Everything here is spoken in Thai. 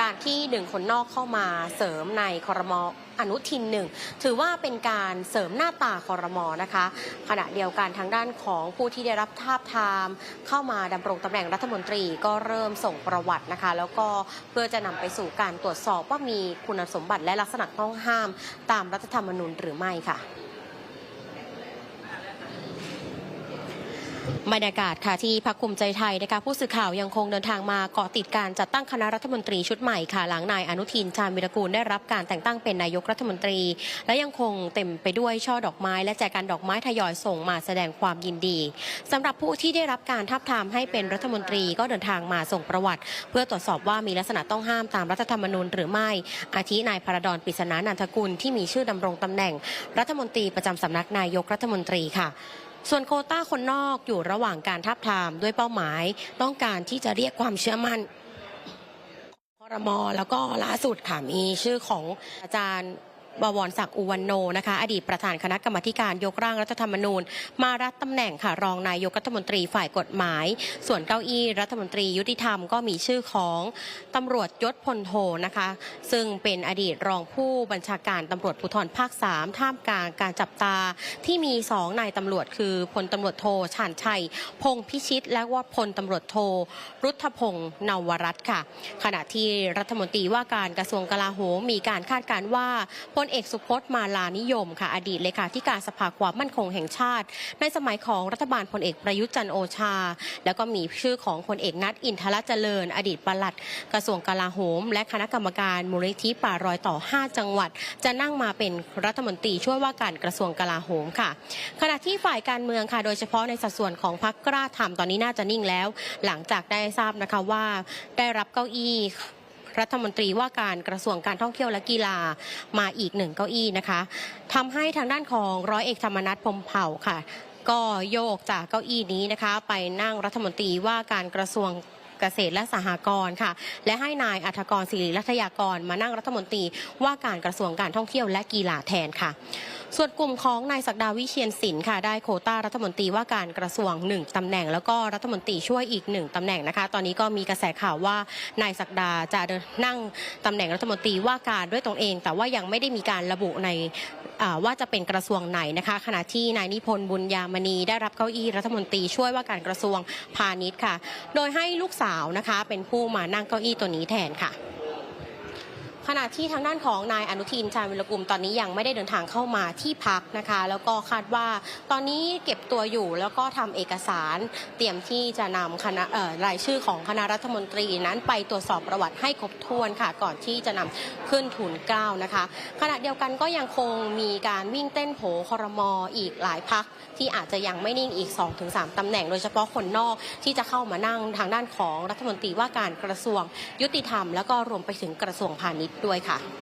การที่หนึ่งคนนอกเข้ามาเสริมในคอรมออนุทินหนึ่งถือว่าเป็นการเสริมหน้าตาคอรมอนะคะ ขณะเดียวกันทางด้านของผู้ที่ได้รับทาบทาม เข้ามาดำรงตำแหน่งรัฐมนตรีก็เริ่มส่งประวัตินะคะ แล้วก็เพื่อจะนำไปสู่การตรวจสอบว่ามีคุณสมบัติและลักษณะต้องห้าม ตามรัฐธรรมนูญหรือไม่ค่ะ บรรยากาศค่ะที่พักภูมิใจไทยนะคะผู้สื่อข่าวยังคงเดินทางมาเกาะติดการจัดตั้งคณะรัฐมนตรีชุดใหม่ค่ะหลังนายอนุทินชาญวิรกูลได้รับการแต่งตั้งเป็นนายกรัฐมนตรี และยังคงเต็มไปด้วยช่อดอกไม้ และแจกันดอกไม้ทยอยส่งมาแสดงความยินดีสำหรับผู้ที่ได้รับการทับทามให้เป็นรัฐมนตรีก็เดินทางมาส่งประวัติ เพื่อตรวจสอบว่ามีลักษณะต้องห้ามตามรัฐธรรมนูญหรือไม่ อาทินายพระดอนปิศนานันทกุลที่มีชื่อดำรงตำแหน่ง รัฐมนตรีประจำสำนักนายกรัฐมนตรีค่ะ ส่วนโคต้าคนนอกอยู่ระหว่างการทับทามด้วยเป้าหมาย ต้องการที่จะเรียกความเชื่อมั่นคอรมอแล้วก็ล่าสุดค่ะมีชื่อของอาจารย์ บวรศักดิ์อุวันโนนะคะ อดีตประธานคณะกรรมการยกร่างรัฐธรรมนูญ มารับตำแหน่งค่ะรองนายกรัฐมนตรีฝ่ายกฎหมาย ส่วนเก้าอี้รัฐมนตรียุติธรรมก็มีชื่อของตำรวจยศพลโทนะคะ ซึ่งเป็นอดีตรองผู้บัญชาการตำรวจภูธรภาค 3 ท่ามกลางการจับตาที่มีสองนายตำรวจคือพลตำรวจโทชาญชัย พงษ์พิชิต และว่าพลตำรวจโทรุทธพงศ์นวรัตน์ค่ะ ขณะที่รัฐมนตรีว่าการกระทรวงกลาโหมมีการคาดการณ์ว่าพลเอกสุพจน์มาลานิยมค่ะอดีตเลขาธิการสภาความมั่นคงแห่งชาติ ในสมัยของรัฐบาลพลเอกประยุทธ์จันโอชา แล้วก็มีชื่อของพลเอกนัทอินทรเจริญ อดีตปลัด กระทรวงกลาโหม และคณะกรรมการมูลนิธิป่ารอยต่อ 5 จังหวัด จะนั่งมาเป็นรัฐมนตรีช่วยว่าการกระทรวงกลาโหมค่ะ ขณะที่ฝ่ายการเมืองค่ะโดยเฉพาะในสัดส่วนของพรรคกล้าทำตอนนี้น่าจะนิ่งแล้ว หลังจากได้ทราบนะคะว่าได้รับเก้าอี้ รัฐมนตรีว่าการกระทรวงการท่องเที่ยวและกีฬามาอีกหนึ่งเก้าอี้นะคะทำให้ทางด้านของร้อยเอกธรรมนัฐพรมเผ่าค่ะ ก็โยกจากเก้าอี้นี้นะคะ ไปนั่งรัฐมนตรีว่าการกระทรวงเกษตรและสหกรณ์ค่ะ และให้นายอัธกรศิริรัตยากรมานั่งรัฐมนตรีว่าการกระทรวงการท่องเที่ยวและกีฬาแทนค่ะ ส่วนกลุ่มของนายศักดาวิเชียนศิลป์ค่ะได้โคต้ารัฐมนตรีว่าการกระทรวงหนึ่งตำแหน่ง แล้วก็รัฐมนตรีช่วยอีกหนึ่งตำแหน่งนะคะ ตอนนี้ก็มีกระแสข่าวว่านายศักดาจะนั่งตำแหน่งรัฐมนตรีว่าการด้วยตนเอง แต่ว่ายังไม่ได้มีการระบุในว่าจะเป็นกระทรวงไหนนะคะ ขณะที่นายนิพนธ์บุญยามณีได้รับเก้าอี้รัฐมนตรีช่วยว่าการกระทรวงพาณิชย์ค่ะ โดยให้ลูกสาวนะคะเป็นผู้มานั่งเก้าอี้ตัวนี้แทนค่ะ ขณะที่ทางด้านของนายอนุทินชาญวิรกุลตอนนี้ยังไม่ได้เดินทางเข้ามาที่พักนะคะ แล้วก็คาดว่าตอนนี้เก็บตัวอยู่แล้วก็ทำเอกสารเตรียมที่จะนำคณะรายชื่อของคณะรัฐมนตรีนั้นไปตรวจสอบประวัติให้ครบถ้วนค่ะ ก่อนที่จะนำขึ้นทุนเกล้านะคะ ขณะเดียวกันก็ยังคงมีการวิ่งเต้นโผคอรมออีกหลายพักที่อาจจะยังไม่นิ่งอีก 2-3ตำแหน่ง โดยเฉพาะคนนอกที่จะเข้ามานั่งทางด้านของรัฐมนตรีว่าการกระทรวงยุติธรรม แล้วก็รวมไปถึงกระทรวงพาณิชย์ด้วยค่ะ